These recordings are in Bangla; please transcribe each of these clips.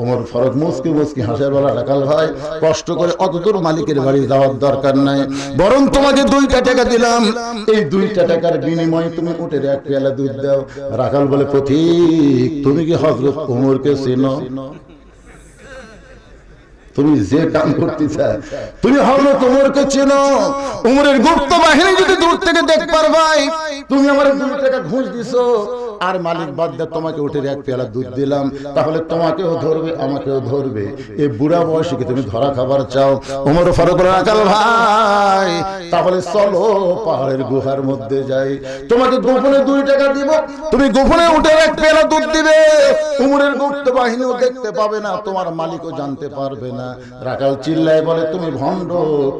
ওমর ফারুক মুসকি মুসকি হাসের বেলা রাখাল ভাই, কষ্ট করে অত দূর মালিকের বাড়ি যাওয়ার দরকার নাই। বরং তোমাকে দুইটা টাকা দিলাম। এই দুইটা টাকার বিনিময়ে তুমি উঠে এক পেয়ালা দুধ দাও। রাখাল বলে পথিক তুমি কি হজরত ওমরকে চেনো? তুমি যে কাম করতে চাই তুমি হজরত উমরকে চেনো। উমরের গুপ্ত বাহিনী যদি দূর থেকে দেখ পারবাই তুমি আমার দুই টাকা ঘুষ দিছো। আর মালিক বাদ দিয়ে তোমাকে উঠে এক পেয়ালা দুধ দিলাম, তাহলে তোমাকেও ধরবে, আমাকেও ধরবে। এই বুড়া বয়সে কি তুমি ধরা খাবার চাও? উমর ফারুক রাখাল ভাই, তাহলে চলো পাহাড়ের গুহার মধ্যে যাই। তোমাকে গোপনে দুই টাকা দিব, তুমি গোপনে উঠে এক পেয়ালা দুধ দিবে। উমরের গুপ্ত বাহিনীও দেখতে পাবে না, তোমার মালিকও জানতে পারবে না। রাখাল চিল্লায় বলে, তুমি ভণ্ড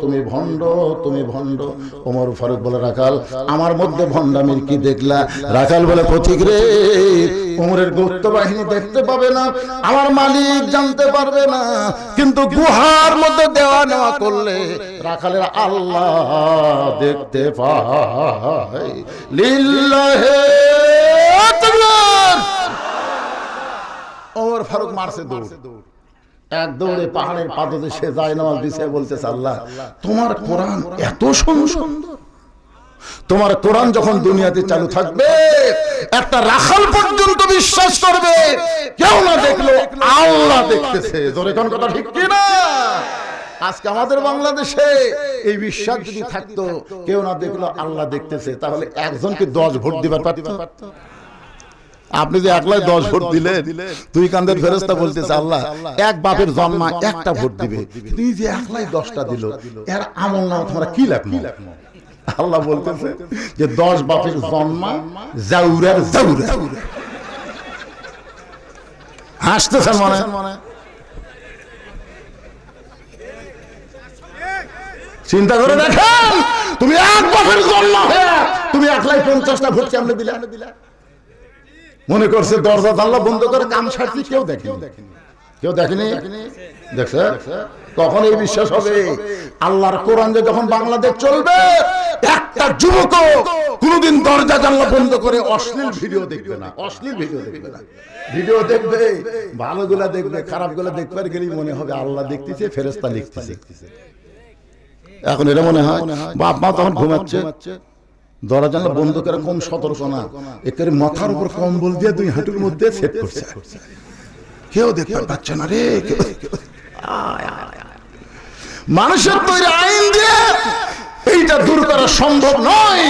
তুমি ভণ্ড তুমি ভণ্ড। ওমর ফারুক বলে রাখাল আমার মধ্যে ভণ্ডামির কি দেখলা? রাখাল বলে, পথিক উমরের গুপ্ত বাহিনী দেখতে পাবে না, আমার মালিক জানতে পারবে না, কিন্তু গুহার মধ্যে দেওয়া নেওয়া করলে রাখালের আল্লাহ দেখতে পায়। ওমর ফারুক মারছে দৌড়। এক দৌড়ে পাহাড়ের পাদতে সে যায় নামাজ দিছে, বলতেছে, আল্লাহ, তোমার কোরআন এত সুন্দর। তোমার কোরআন যখন দুনিয়াতে চালু থাকবে, একটা রাখাল পর্যন্ত বিশ্বাস করবে। কেউ না দেখল আল্লাহ দেখতেছে। জোরে কোন কথা ঠিক কি না আজকে আমাদের বাংলাদেশে এই বিশ্বাস যদি থাকতো, কেউ না দেখল আল্লাহ দেখতেছে, তাহলে একজনকে দশ ভোট দিবার পারতো? আপনি যে একলাই দশ ভোট দিলে দুই কান্দের ফেরস্তা বলতেছে, আল্লাহ, এক বাপের জন্মা একটা ভোট দিবে। তুই যে একলাই দশটা দিল, এর আমল নাম তোমরা কি লাগল? আল্লাহ বলতেছে যে দশ বাপের জন্মা জাউরার জাউরা। হাসতেছেন মনে। চিন্তা করে দেখেন তুমি এক বাপের জন্ম হয়ে তুমি একলাই পঞ্চাশটা ভোট কেমনে দিলে। মনে করছে দরজা জানলা বন্ধ করে কাম ছাড়ছি কেউ দেখেনি। কেউ দেখেনি? দেখছে? তখন এই বিশ্বাস হবে। আল্লাহর কোরআন যে যখন বাংলাদেশ চলবে একটা যুবক কোনদিন দরজা জানলা বন্ধ করে অশ্লীল ভিডিও দেখবে না। অশ্লীল ভিডিও দেখবে না। ভিডিও দেখবে ভালোগুলা দেখবে খারাপগুলা দেখবার গেলেই মনে হবে আল্লাহ দেখতেছে ফেরেস্তা লিখতেছে। এখন এটা মনে হয় বাপ মা তখন ঘুমাচ্ছে দরজা জানলা বন্ধ করে কম সতর্ক না। একের মাথার উপর কম্বল দিয়ে দুই হাঁটুর মধ্যে সেট করছে। কেউ দেখতে পাচ্ছে না রে কেউ- আয়, আয়, আয়। মানুষের তৈরি আইন দিয়ে এইটা দূর করা সম্ভব নয়।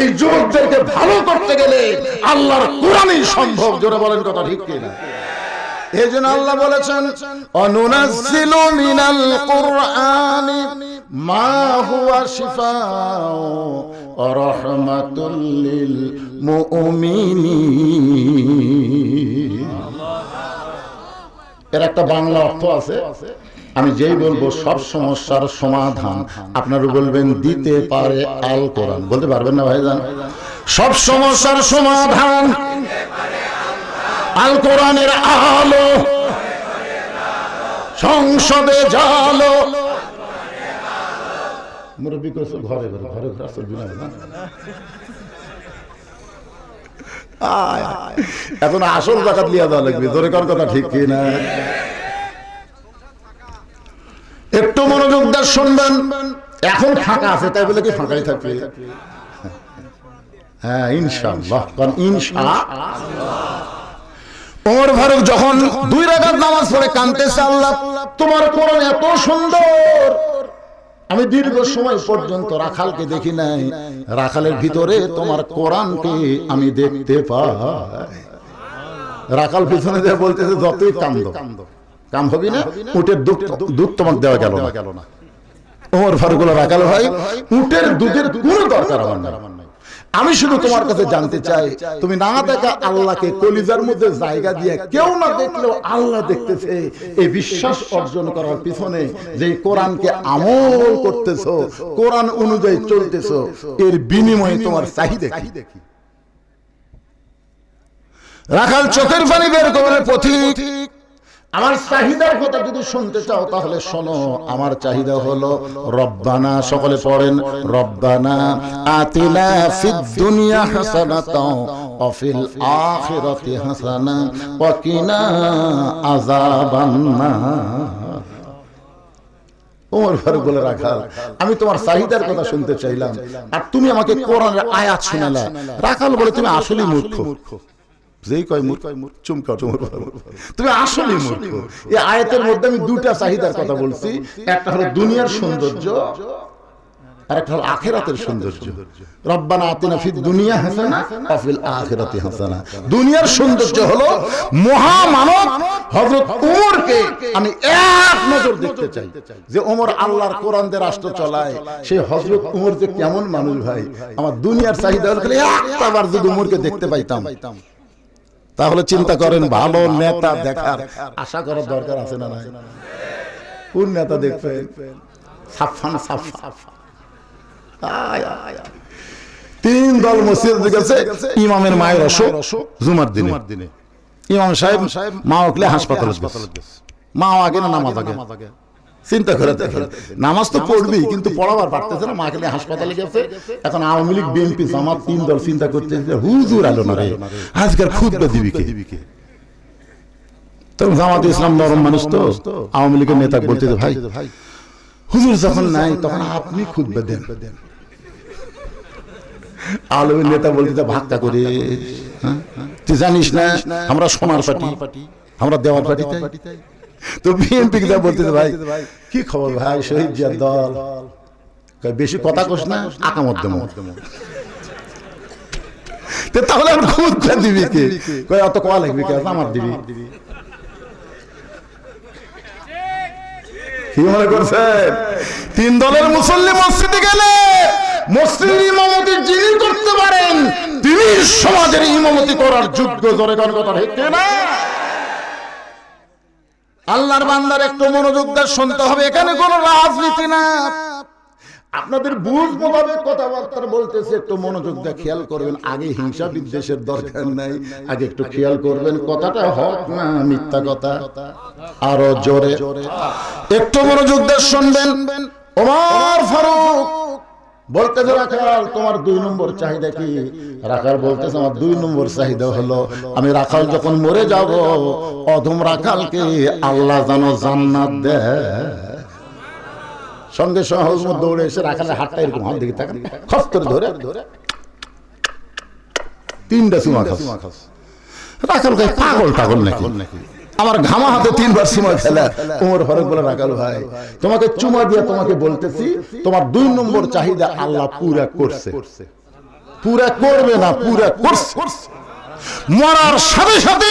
এই যুবকদেরকে ভালো করতে গেলে আল্লাহর কোরআনই সম্ভব। জোরে বলেন কথা ঠিক কিনা? এই জন্য আল্লাহ বলেছেন মিনাল মা হুয়া শিফাউ রাহমাতুল লিল এর একটা বাংলা অর্থ আছে আমি যেই বলব, সব সমস্যার সমাধান আপনারা বলবেন, দিতে পারে আল কোরআন। বলতে পারবেন না ভাইজান? সব সমস্যার সমাধান আল কোরআনের আলো। সংসদে জালো। মুরব্বী করেছে ঘরে ঘরে ঘরে ঘরে আসল বিনা। এখন আসল জাকাত লিয়া দেওয়া লাগবে। জোরে কর কথা ঠিক কি না একটু দিয়ে শুনবেন এখন ফাঁকা আছে, তাই বলে কি ফাঁকাই থাকবে? হ্যাঁ ইনশাআল্লাহ। কারণ ইনশা ওমর ফারুক যখন দুই নামাজ পড়ে কাঁদতেছে, আল্লাহ, তোমার কোরআন এত সুন্দর। আমি দীর্ঘ সময় পর্যন্ত রাখালকে দেখি নাই। রাখালের ভিতরে তোমার কোরআনকে আমি দেখতে পাই। রাখাল পিছনে দিয়ে বলতেছে, যতই কান্দ কাম হবি না? উটের দুধ দুধ তোমাকে দেওয়া গেল না। ওমর ফারুকুল্লাহ রাখাল ভাই উটের দুধের কোনো দরকার আমার নাই। আমি শুধু তোমার কাছে জানতে চাই তুমি না দেখা আল্লাহকে কলিজার মধ্যে জায়গা দিয়ে কেউ না দেখলেও আল্লাহ দেখতেছে এই বিশ্বাস অর্জন করার পিছনে যে কোরআনকে আমল করতেছো কোরআন অনুযায়ী চলতেছো এর বিনিময়ে তোমার চাহিদা কি? রাখাল চোখের পানি বের করে পথিক। আমার চাহিদার কথা যদি শুনতে চাও, তাহলে শোনো। আমার চাহিদা হলো রব্বানা, সকলে পড়েন, রব্বানা আতিনা ফিদ দুনিয়া হাসানাতাও ওয়া ফিল আখিরাতি হাসানা ওয়া কিনা আযাবান্নার ওমর ফারুক বলে, রাখাল, আমি তোমার চাহিদার কথা শুনতে চাইলাম। আর তুমি আমাকে কোরআনের আয়াত শোনালা। রাখাল বলে, তুমি আসলেই মূর্খ। যেই কয় মূর্খ চুমকা তুমি আসলেই মূর্খ। এই আয়াতের মধ্যে আমি দুটা চাহিদার কথা বলছি। একটা হলো দুনিয়ার সৌন্দর্য আর একটা হলো আখেরাতের সৌন্দর্য। রব্বানা আতিনা ফিদ দুনিয়া হাসানা ওয়া ফিল আখিরাতি হাসানা। দুনিয়ার সৌন্দর্য হলো মহামানব হযরত ওমরকে আমি এক নজর দেখতে চাই। যে ওমর আল্লাহর কোরআন দিয়ে রাষ্ট্র চালায় সেই হযরত ওমর যে কেমন মানুষ ভাই। আমার দুনিয়ার চাহিদা হলো খালি একটাবার যদি ওমরকে দেখতে পাইতাম। তাহলে চিন্তা করেন ভালো নেতা দেখার আশা করার দরকার আছে না নাই? কোন নেতা দেখবেন? সাফান সাফা। তিন দল মসজিদ গেছে ইমামের মায়ের অসুখ জুমার দিনে। ইমাম সাহেব মা উঠলে হাসপাতালে। মা আগে না নামাজ আগে। চিন্তা করে দেখেন নামাজ তো পড়বি কিন্তু পড়াবার পারতেছে না মা খেলে হাসপাতালে গেছে। এখন আওয়ামী লীগ বিএনপি আমার তিন দল চিন্তা করছে যে হুজুর আলো না রে আজকের খুদবে দিবি কে? জামাত ইসলাম নরম মানুষ তো আওয়ামী লীগের নেতা বলতে ভাই হুজুর যখন নাই তখন আপনি খুদবে দেন। আলমের নেতা বলতে ভাগটা করে হ্যাঁ? তুই জানিস না আমরা সোনার পাটি আমরা দেওয়ার পাটি তো বিএনপি যা বলতেছে ভাই কি খবর ভাই শহীদ জিয়ার দল? বেশি কথা কোস না আকামত দেবো। তো তাহলে আমার খুদটা দিবি কে? কয় অত কয়া লাগবি কে? আমার দিবি। কি মনে করছেন তিন দলের মুসল্লি মসজিদে গেলে মসজিদের ইমামতি যিনি করতে পারেন তিনি সমাজের ইমামতি করার যোগ্য জোরে কথা ঠিক না আল্লাহর বান্দার একটু মনোযোগ দিয়ে শুনতে হবে, এখানে কোনো রাজনীতি না। আপনাদের বুঝ মোতাবেক কথাবার্তা বলতেছে, একটু মনোযোগ দিয়ে খেয়াল করবেন। আগে হিংসা বিদ্বেষের দরকার নাই, আগে একটু খেয়াল করবেন, কথাটা হক না মিথ্যা কথা। আরও জোরে। একটু মনোযোগ দিয়ে শুনবেন, ওমর ফারুক। বলতেছে, রাখাল, তোমার দুই নম্বর চাহিদা কি? রাখাল বলতেছে, আমার দুই নম্বর চাহিদা হলো, আমি রাখাল যখন মরে যাব, অধম রাখালকে আল্লাহ যেন জান্নাত দেয়। সঙ্গে হুজুর দৌড়ে এসে রাখালের হাতটা এরকম হাত দিকে তাকান, খস করে ধরে। তিনটা সীমা খাস। রাখাল পাগল টাগল নাকি? আমার ঘামা হাতে তিনবার সময় ফেলে উমর ফারুক বলে রাখাল ভাই। তোমাকে চুমা দিয়ে তোমাকে বলতেছি, তোমার দুই নম্বর চাহিদা আল্লাহ পুরা করছে। পুরা করবে না, পুরা করছে। মরার সাথে সাথে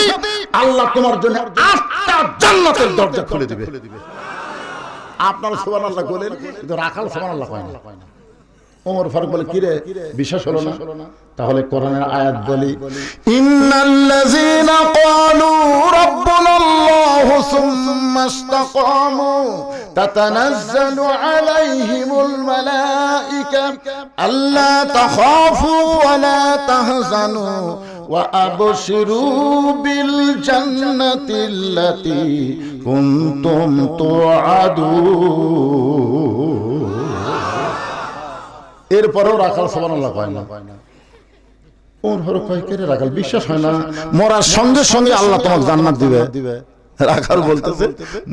আল্লাহ তোমার জন্য আটটা জান্নাতের দরজা খুলে দিবে। আপনারা সোমান আল্লাহ বলেন, কিন্তু রাখাল সোমান আল্লাহ কয় না। ওমর ফারুক বলে, কিরে, বিশ্বাস হলো না? তাহলে কোরআনের আয়াত বলি। ইন্নাল্লাযীনা ক্বালু রাব্বুনা আল্লাহু সুম্মা ইসতাকামু তাতানাজ্জালু আলাইহিমুল মালায়েকা আল্লা তাখাফু ওয়া লা আবশিরু বিল জান্নাতিল্লাতী কুনতুম তুআদুন। এরপরেও রাখাল না। কে বলতেছে,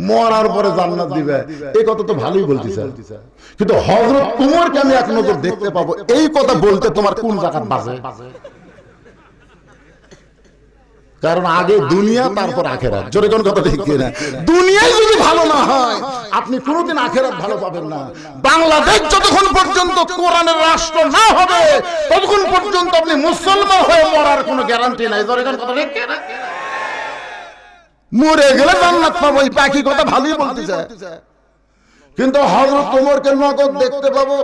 মরার পরে দিবে। এই কথা তো ভালোই কিন্তু হযরত উমরকে আমি এক নজর দেখতে পাবো। এই কথা বলতে তোমার কোন জায়গা বাজে? কারণ আগে দুনিয়া তারপর আখেরাত। জোরে কোন কথা ঠিক না দুনিয়ায় যদি ভালো না হয় আপনি কোনোদিন আখেরাত ভালো পাবেন না। বাংলাদেশ যতক্ষণ পর্যন্ত কোরআনের রাষ্ট্র না হবে ততক্ষণ পর্যন্ত আপনি মুসলমান হয়ে মরার কোনো গ্যারান্টি নাই। জোরে কোন কথা ঠিক না মরে গেলে জান্নাত পাবো এই পাখি কথা ভালোই বলতে চায় কিন্তু হযরত ওমরকে নগদ দেখতে পাবো।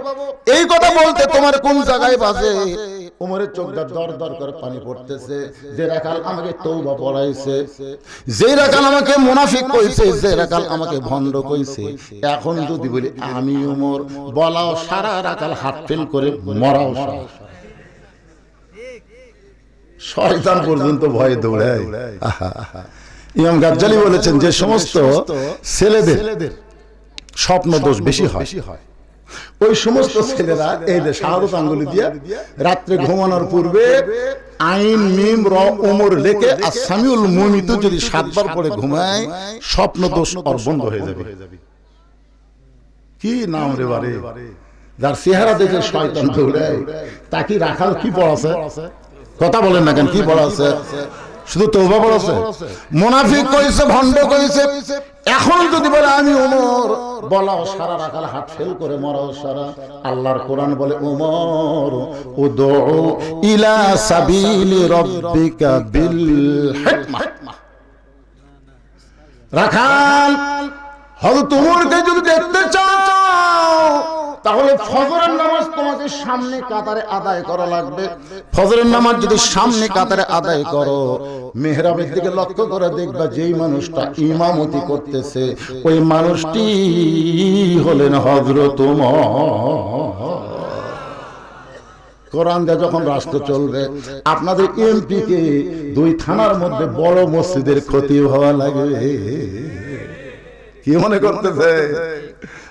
এই কথা বলতে তোমার কোন জায়গায় বাজে? ওমরের চোখটা দর দর করে পানি পড়তেছে। যে রাখাল আমাকে তৌবা পড়াইছে। যে রাখাল আমাকে মুনাফিক কইছে যে রাখাল আমাকে ভণ্ড কইছে। এখন যদি বলি আমি ওমর বলাও সারা রাখাল হাত ফেল করে মরাও সারা। শয়তান পর্যন্ত ভয়ে দৌড়ায়। ইমাম গাজ্জালি বলেছেন যে সমস্ত ছেলেদের স্বপ্ন দোষ বেশি হয়। ওই সমস্ত ছেলেরা এই যে শাহাদত আঙ্গুলি দিয়ে রাত্রে ঘুমানোর পূর্বে আইন মিম র ওমর লেখে মুমিত যদি সাতবার পরে ঘুমায় স্বপ্ন দোষ হয়ে যাবে। কি নাম রে বারে? যার চেহারা দেখে শয়তান দৌড়ায় তা কি পড়াছে? কথা বলেন না কেন কি পড়াছে? শুধু তৌবা পড়াছে? মোনাফিক কইছে ভণ্ড কইছে এখন যদি বলে আমি ওমর বলাও সারা রাখাল হাত ফেল করে মরাও সারা। আল্লাহর কোরআন বলে ওমর উদউ ইলা সাবিলি রাব্বিকা বিল হিকমা। রাখাল হয়তো তোমারকে যদি দেখতে চাও তাহলে ফজরের নামাজ তোমাকে সামনে কাতারে আদায় করা লাগবে। ফজরের নামাজ যদি সামনে কাতারে আদায় করো, মেহরাবের দিকে লক্ষ্য করে দেখবা যেই মানুষটা ইমামতি করতেছে, ওই মানুষটি হলেন হজরত কোরআন দিয়ে যখন রাষ্ট্র চলবে, আপনাদের এমপি কে দুই থানার মধ্যে বড় মসজিদের ক্ষতি হওয়া লাগবে। কি মনে করতেছে?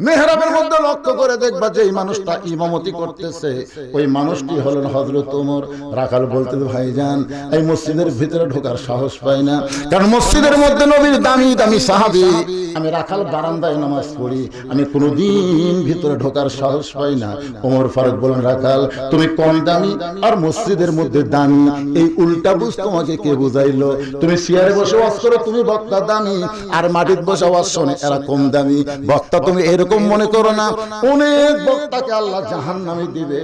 মেহরাবের মধ্যে লক্ষ্য করে দেখবা যে এই মানুষটা ইমামতি করতেছে। ওই মানুষটি হলেন হজরত ওমর। রাখাল বলতে ভাইজান, এই মসজিদের ভিতরে ঢোকার সাহস পাই না। কারণ মসজিদের মধ্যে নবীর দামি দামি সাহাবি। আমি রাখাল বারান্দায় নামাজ পড়ি। আমি কোনোদিন ভিতরে ঢোকার সাহস পাই না। ওমর ফারুক বলেন রাখাল, তুমি কম দামি আর মসজিদের মধ্যে দামি। এই উল্টা বুঝ তোমাকে কে বুঝাইলো? তুমি চেয়ারে বসে ওয়াজ করো, তুমি বক্তা দামি। আর মাটির বসে ওয়াজ শোনে, এরা কম দামি। বক্তা তুমি এরকম মনে করো না। অনেক বক্তাকে আল্লাহ জাহান নামে দিবে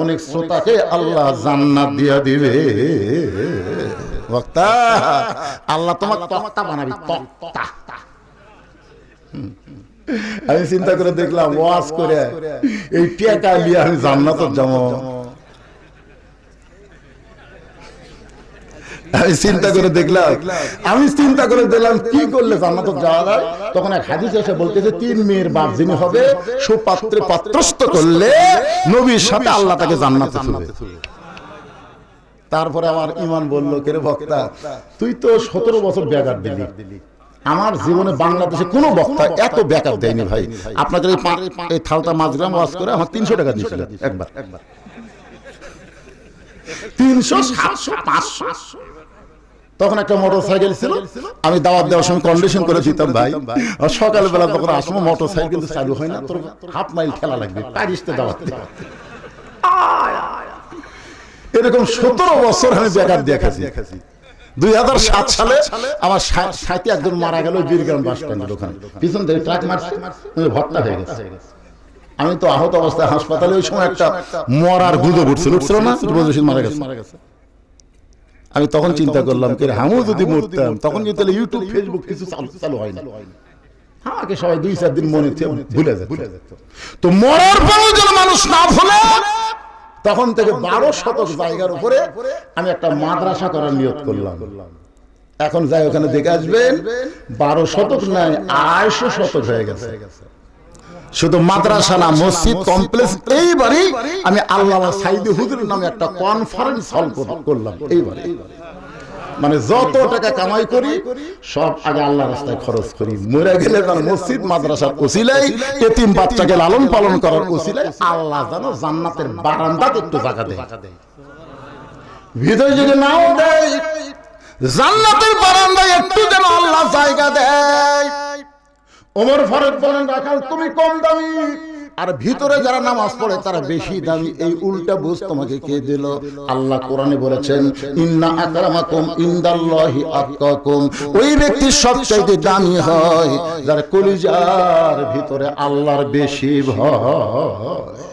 অনেক শ্রোতাকে আল্লাহ জান্নাত দিয়া দিবে। বক্তা আল্লাহ তোমার তক্তা বানাবি তক্তা। আমি চিন্তা করে দেখলাম ওয়াজ করে এই টিয়াটা নিয়ে আমি জান্নাত যাব। আমি চিন্তা করে দেখলাম। আমি চিন্তা করে দেখলাম, কি করলে জান্নাত যাওয়া যায়? তখন এক হাদিস এসে বলতেছে, তিন মেয়ের বাপ যিনি হবে, সুপাত্রে পাত্রস্থ করলে নবীর সাথে আল্লাহ তাকে জান্নাতে তুলবে তারপরে আমার ইমান বলল কেরে ভক্তা তুই তো সতেরো বছর বেকার দিলি। আমার জীবনে বাংলাদেশে কোনো বক্তা এত বেকার দেয়নি ভাই। আপনাদের এই থালতা মাঝগ্রাম ওয়াজ করে আমার তিনশো টাকা দিয়েছিল একবার একবার। তিনশো সাতশো পাঁচশো। তখন একটা মোটর সাইকেল ছিল। আমি দাওয়াত দেওয়ার সময় কন্ডিশন করে দিতাম ভাই। সকালবেলা তখন আসব মোটর সাইকেল তো চালু হয় না। তোর হাফ মাইল খেলা লাগবে। পারিস তো দাওয়াত এরকম সতেরো বছর আমি বেকার দেখাছি দুই হাজার সাত সালে আমার সাথে একজন মারা গেল বীরগ্রাম বাস স্ট্যান্ডের ওখানে। পিছন থেকে ট্রাক মারছে ভর্তা হয়ে গেছে। আমি তো আহত অবস্থায় হাসপাতালে ওই সময় একটা মরার গুঁজো উঠছিল উঠছিল না? রোজসিদ মারা গেছে। আমি তখন চিন্তা করলাম কি আমিও যদি মরতাম তখন যদি তাহলে ইউটিউব ফেসবুক কিছু চালু চালু হয় না আমাকে সবাই দুই চার দিন মনে থেকে ভুলে যেত তো মরার পরেও যেন মানুষ না ভুলে তখন থেকে বারো শতক জায়গার উপরে আমি একটা মাদ্রাসা করার নিয়ত করলাম। এখন যাই ওখানে দেখে আসবেন বারো শতক নাই আড়াইশো শতক হয়ে গেছে। শুধু মাদ্রাসা না মসজিদ কমপ্লেক্স এইবারই আমি আল্লাহ সাইদি হুজুর নামে একটা কনফারেন্স হল করলাম এইবারে মানে যত টাকা কামাই করি সব আগে আল্লাহ রাস্তায় খরচ করি। মরে গেলে যেন মসজিদ মাদ্রাসার ওসিলাই এতিম বাচ্চাকে লালন পালন করার ওসিলাই আল্লাহ যেন জান্নাতের বারান্দাতে একটু জায়গা দেয়। ভিতরে যদি নাও দেয় জান্নাতের বারান্দায় একটু যেন আল্লাহ জায়গা দেয়। ওমর ফারুক বলেন, রাখাল, তুমি কম দামি। আর ভিতরে যারা নামাজ পড়ে, তারা বেশি দামি। এই উল্টা বুঝ তোমাকে কে দিল? আল্লাহ কোরআনে বলেছেন, ইন্না আকরামাকুম ইনদাল্লাহি আতকাকুম। ওই ব্যক্তি সবচাইতে দামি হয়, যার কলিজার ভিতরে আল্লাহর বেশি ভয়।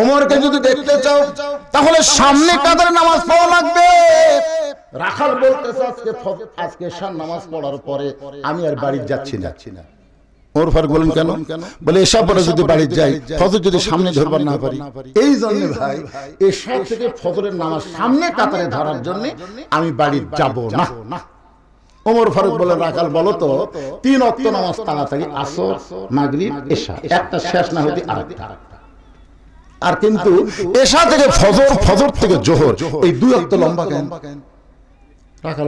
ওমরকে যদি দেখতে চাও, তাহলে সামনে কাদের নামাজ পড়া লাগবে? রাখাল বলতেছে, আজকে আজকে শান নামাজ পড়ার পরে আমি আর বাড়ি যাচ্ছি না। আমি বাড়ি যাব না। ওমর ফারুক বলে রাখাল, বলো তো, তিন অক্ত নামাজ তাড়াতাড়ি আসর মাগরিব এশা একটা শেষ না হতে আরেকটা। আর কিন্তু এশা থেকে ফজর ফজর থেকে জোহর, এই দুই অক্ত লম্বা কেন?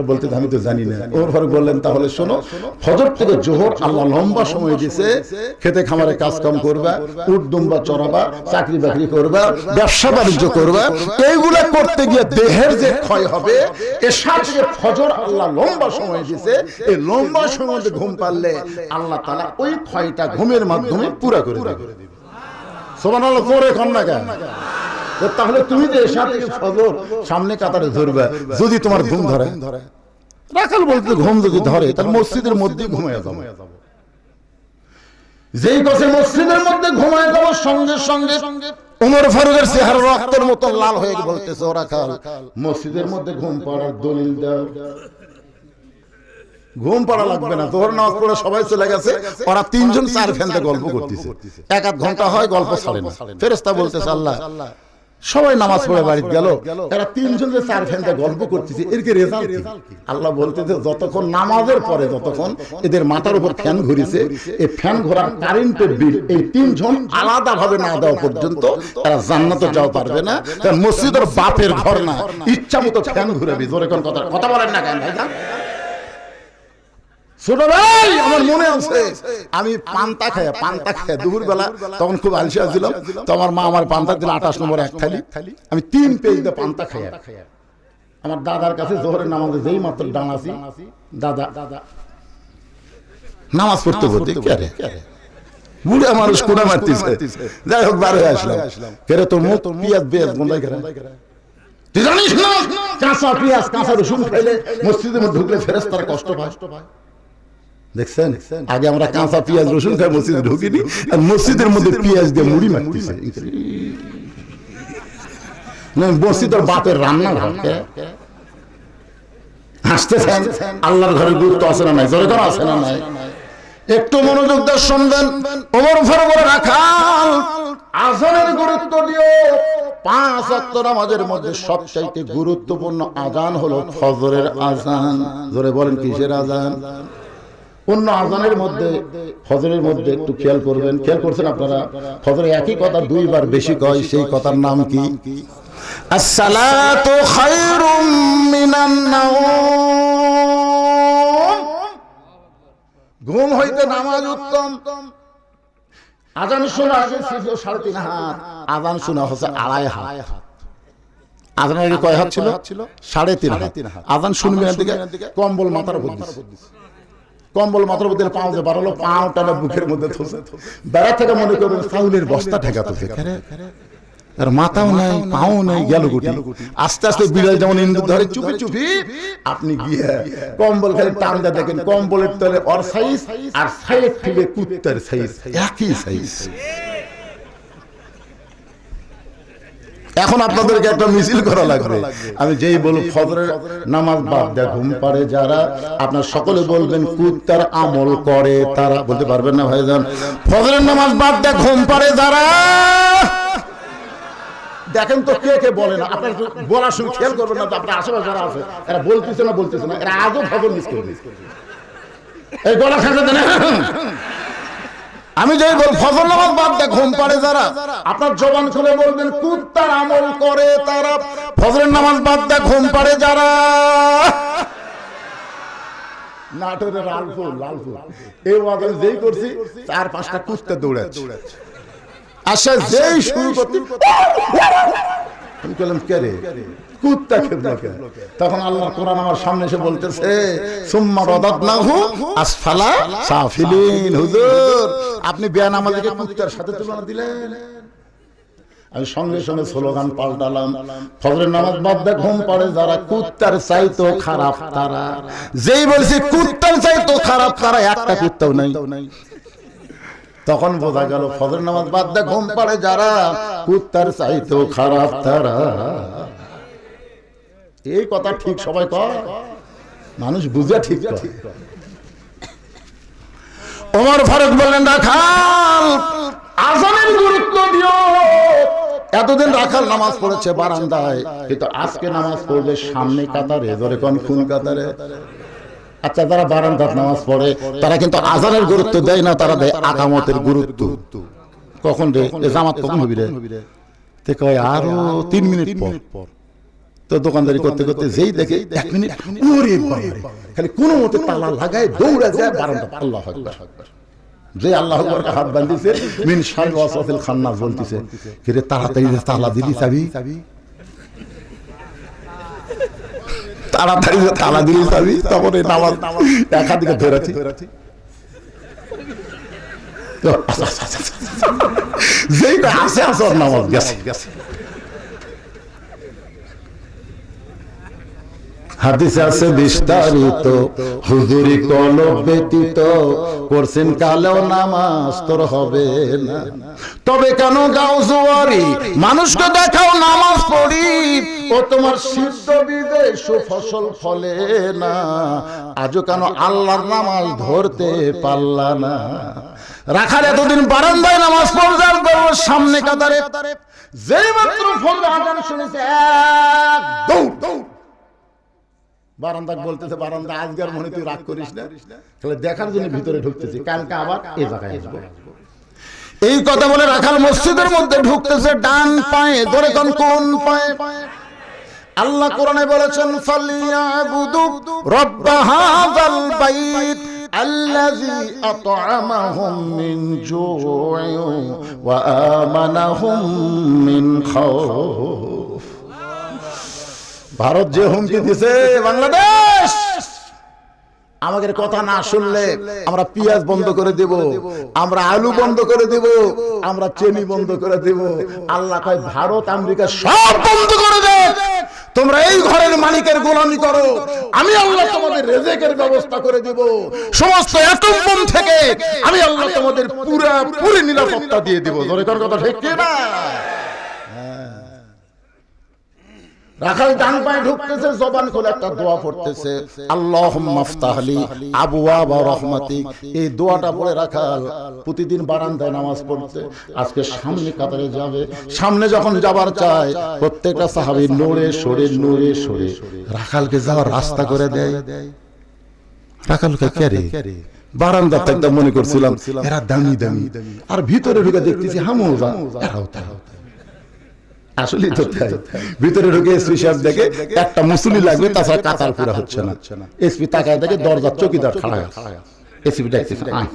বলতে আমি তো জানি না। ফারুক বললেন তাহলে শোনো ফজর থেকে জোহর আল্লাহ লম্বা সময় দিছে খেতে খামারে কাজ কাম করবা উট দুম্বা চড়াবা চাকরি বাকরি করবা ব্যবসা বাণিজ্য করবা এইগুলা করতে গিয়ে দেহের যে ক্ষয় হবে থেকে ফজর আল্লাহ লম্বা সময় দিছে এই লম্বা সময় ঘুম পারলে আল্লাহ তালা ওই ক্ষয়টা ঘুমের মাধ্যমে পুরা করে দেবে। সোমান আল্লাহ করে কেন তাহলে তুমি যে এসা থেকে ফজর সামনে কাতারে ধরবে? যদি তোমার ঘুম ধরে। রাখাল বলতে ঘুম যদি ধরে, তাহলে মসজিদের মধ্যে ঘুমায় যাব। যেই কথা মসজিদের মধ্যে ঘুমায় যাব, সঙ্গে সঙ্গে উমর ফারুকের চেহারা রক্তের মতো লাল হয়ে বলতেছে, ওরা খাল মসজিদের মধ্যে ঘুম পড়ার দলিল দাও। ঘুম পড়া লাগবে না তোর নামাজ পড়ে সবাই চলে গেছে, ওরা তিনজন চার ফ্যানতে গল্প করতেছে। এক আধ ঘণ্টা হয়, গল্প ছাড়ে না। ফেরেস্তা বলতেছে, আল্লাহ সবাই নামাজ পড়ে বাড়ি গেল। এরা তিনজন যে চার ফ্যানতে গল্প করতেছে এর কি রেজাল্ট আল্লাহ বলতেছে যতক্ষণ নামাজের পরে যতক্ষণ এদের মাথার উপর ফ্যান ঘুরিছে এই ফ্যান ঘোরার কারেন্টের বিল এই তিনজন আলাদা ভাবে না দেওয়া পর্যন্ত তারা জান্নাতে যাওয়া পারবে না। মসজিদের বাপের ঘর না ইচ্ছা মতো ফ্যান ঘুরাবি। জোরে কোন কথা কথা বলেন না কেন ভাই ছোট ভাই আমার মনে আছে। আমি পান্তা খাই পান্তা খাই দুপুর বেলা তখন খুব আলসিয়া ছিলাম তো আমার মা আমার পান্তা দিল আঠাশ নম্বর এক থালি। আমি তিন পেজ দিয়ে পান্তা খাই আমার দাদার কাছে জোহরের নামাজে যেই মাত্র ডাঙাছি দাদা দাদা। নামাজ পড়তে পড়তে বুড়া মানুষ কোনা মারতেছে। যাই হোক বার হয়ে আসলাম। কেরে তোর মুখ পিয়াজ বেয়াজ করে তুই জানিস না? কাঁচা পেঁয়াজ কাঁচা রসুন খাইলে মসজিদের মধ্যে ঢুকলে ফেরেস্তার কষ্ট পায়। দেখছেন? আগে আমরা কাঁচা পেঁয়াজ রসুন খাই মসজিদে ঢুকিনি। আর মসজিদের মধ্যে পেঁয়াজ দিয়ে মুড়ি মারতেছে মসজিদের বাপের রান্না হাসতেছেন? আল্লাহর ঘরে গুরুত্ব আছে না নাই? জোরে করে আছে না নাই? একটু মনোযোগ দিয়ে শুনবেন। ওমর রাখাল আজানের গুরুত্ব দিয়ে পাঁচ নামাজের মধ্যে সবচাইতে গুরুত্বপূর্ণ আজান হলো ফজরের আজান। জোরে বলেন কিসের আজান? অন্য আজানের মধ্যে, ফজরের মধ্যে একটু খেয়াল করবেন। খেয়াল করছেন আপনারা? ফজরে একই কথা দুইবার বেশি কয়, সেই কথার নাম কি? ঘুম হইতে নামাজ উত্তম। আজান শোনা আগে সাড়ে তিন হাত, আজান শোনা হচ্ছে আড়াই হাত। আজানের কয় হাত ছিল? সাড়ে তিন হাত। আজান শুনবে কম্বল মাথার দিছে। কম্বল মাথার মধ্যে পাও যে বাড়ালো পাও টানা বুকের মধ্যে থসে বেড়া থেকে মনে করবেন চাউলের বস্তা ঠেকা তো আর মাথাও নাই পাও নাই গেল গুটি। আস্তে আস্তে বিড়াল যেমন ইন্দুর ধরে চুপি চুপি আপনি গিয়ে কম্বল খালি টান দিয়ে দেখেন কম্বলের তলে অর সাইজ আর সাইড ফিলে কুত্তার সাইজ। একই সাইজ। এখন আপনাদেরকে একটা মিছিল করা লাগবে। আমি যেই বলব ফজরের নামাজ বাদ দেয় ঘুম পারে যারা আপনার সকলে বলবেন কুত্তার আমল করে তারা বলতে পারবেন না ভাইজান। ফজরের নামাজ বাদ দেয় ঘুম পারে যারা। দেখেন তো কে কে বলে না আপনার বলার সময় খেয়াল করবেন না আপনার আশেপাশে যারা আছে এরা বলতেছে না বলতেছে না এরা আজও খবর মিস করবে। এই গলা খাঁচা দেন আমি যেই বল ফজল নামাজ বাদ দেয়, ঘুম পাড়ে যারা। আপনার জবান খুলে বলবেন, কুত্তার আমল করে তারা। ফজরের নামাজ বাদ দেয়, ঘুম পাড়ে যারা। আচ্ছা আমি বললাম, কে রে? কুত্তা তখন আল্লাহ কোরআন আমার সামনে এসে বলতেছে সুম্মা রাদাদনাহু আসফালা সাফিলিন হুজুর। আপনি বিয়ান আমাদেরকে কুত্তার সাথে তুলনা দিলেন। আমি সঙ্গে সঙ্গে স্লোগান পাল্টালাম। ফজরের নামাজ বাদ দিয়ে ঘুম পড়ে যারা কুত্তার চাইতো খারাপ তারা। যেই বলছি কুত্তার চাইতো খারাপ তারা একটা কুত্তাও নাই। তখন বোঝা গেল ফজর নামাজ বাদ দিয়ে ঘুম পড়ে যারা কুত্তার চাইতো খারাপ তারা। এই কথা ঠিক সবাই কয়। মানুষ বুঝে ঠিক ওমর ফারুক বললেন, রাখাল, আজানের গুরুত্ব দিও। এতদিন রাখাল নামাজ পড়েছে বারান্দায়, কিন্তু আজকে নামাজ পড়বে সামনে কাতারে ধরে কোন কোন কাতারে? আচ্ছা যারা বারান্দার নামাজ পড়ে, তারা কিন্তু আজানের গুরুত্ব দেয় না, তারা দেয় আকামতের গুরুত্ব। কখন রে? জামাত কখন হবি রে? তে কয়, আরও তিন মিনিট পর। তো দোকানদারি করতে করতে যেই দেখে এক মিনিট ওরে খালি কোনো মতে তালা লাগায় দৌড়ে যায় বারান্দা আল্লাহ আকবার। যে আল্লাহ আকবার হাত বান্ধিছে মিন শাল ওয়াসাফিল খান্নাস বলতিছে। কিরে তাড়াতাড়ি তালা দিলি চাবি? তাড়াতাড়ি তালা দিলি চাবি? তারপরে নামাজ একা দিকে ধরেছি। তো। যেই আসে আসে নামাজ গেছে গেছে। হাদিসে আছে বিস্তারিত। হুজুরি কলব ব্যতীত করছেন কালেও নামাজ তোর হবে না। তবে কেন গাও জোয়ারি মানুষকে দেখাও নামাজ পড়ি, ও তোমার সিদ্ধ বিদে সুফসল ফলে না। আজও কেন আল্লাহর নামাজ ধরতে পারলা না। রাখার এতদিন বারান্দায় নামাজ করব সামনে কাতারে। যেই মাত্র ফোন আজান শুনেছে বারান্দা বলতেছে বারান্দা আজকের মনে তুই রাগ করিস না। তাহলে দেখার জন্য ভিতরে ঢুকতেছি কালকে আবার এই জায়গায় আসব। এই কথা বলে রাখাল মসজিদের মধ্যে ঢুকতেছে ডান পায়ে ধরে কোন কোন পায়ে? আল্লাহ কোরআনে বলেছেন ফালিয়াবুদু রব্ব হাযাল বাইত আল্লাযী আত'আমাহুম মিন জু'ইন ওয়া আমানাহুম মিন খাউফ ভারত যে হুমকি দিছে বাংলাদেশ! আমাদের কথা না শুনলে আমরা পেঁয়াজ বন্ধ করে দেব আমরা আলু বন্ধ করে দেব আমরা চেনি বন্ধ করে দেব। আল্লাহ কয় ভারত আমেরিকা সব বন্ধ করে দে তোমরা এই ঘরের মালিকের গোলামি করো। আমি আল্লাহ তোমাদের রেজেকের ব্যবস্থা করে দেব। সমস্ত অ্যাটম বোম থেকে আমি আল্লাহ তোমাদের পুরা পুরি নিরাপত্তা দিয়ে দেব। ধরে কথা ঠিক কি না রাখাল ডান পায়ে ঢুকতেছে, জবান একটা দোয়া পড়তেছে। আল্লাহ মাফতাহলি আবুয়াবা রহমাতিক। এই দোয়াটা পড়ে রাখাল প্রতিদিন বারান্দায় নামাজ পড়তে। আজকে সামনে কাতারে যাবে। সামনে যখন যাবার চায়, প্রত্যেকটা সাহাবি নড়ে সরে নড়ে সরে রাখালকে যাওয়ার রাস্তা করে দেয়। রাখালকে ক্যারে বারান্দা থাকতে মনে করছিলাম, এরা দামি দামি। আর ভিতরে ঢুকে দেখতেছি হামুজা। এরাও আসলে তো তাই। ভিতরে ঢুকে এসপি সাহেব দেখে একটা মুসলি লাগবে তাছাড়া কাতার পুরা হচ্ছে না। এসপি তাকায় দেখে দরজার চকিদার খাড়া এসপি আয়।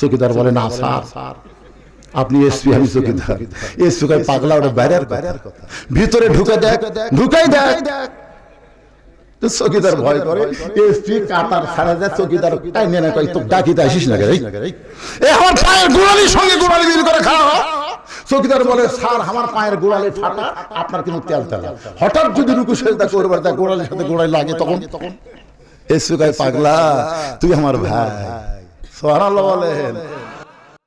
চকিদার বলে না স্যার আপনি এসপি আমি চকিদার। এসপি কয় পাগলা ওটা বাইরের কথা। ভিতরে ঢুকে দেখ ঢুকাই দেখ। তো চকিদার ভয় করে। এসপি কাতার ছাড়া যায় চকিদার তাই নিয়ে না কয় তো ডাকিতে আসিস না রে। এ আমার পায়ের গোড়ালির সঙ্গে গোড়ালি মিল করে খাওয়া। চকিদার বলে, স্যার, আমার পায়ের গোড়ালে ফাটা, আপনার কিন্তু তেল তেলা। হঠাৎ যদি রুকু সেজদা করবার তা গোড়ালের সাথে গোড়ায় লাগে, তখন তখন পাগলা, তুই আমার ভাই। সোহানাল্লাহ বলেন।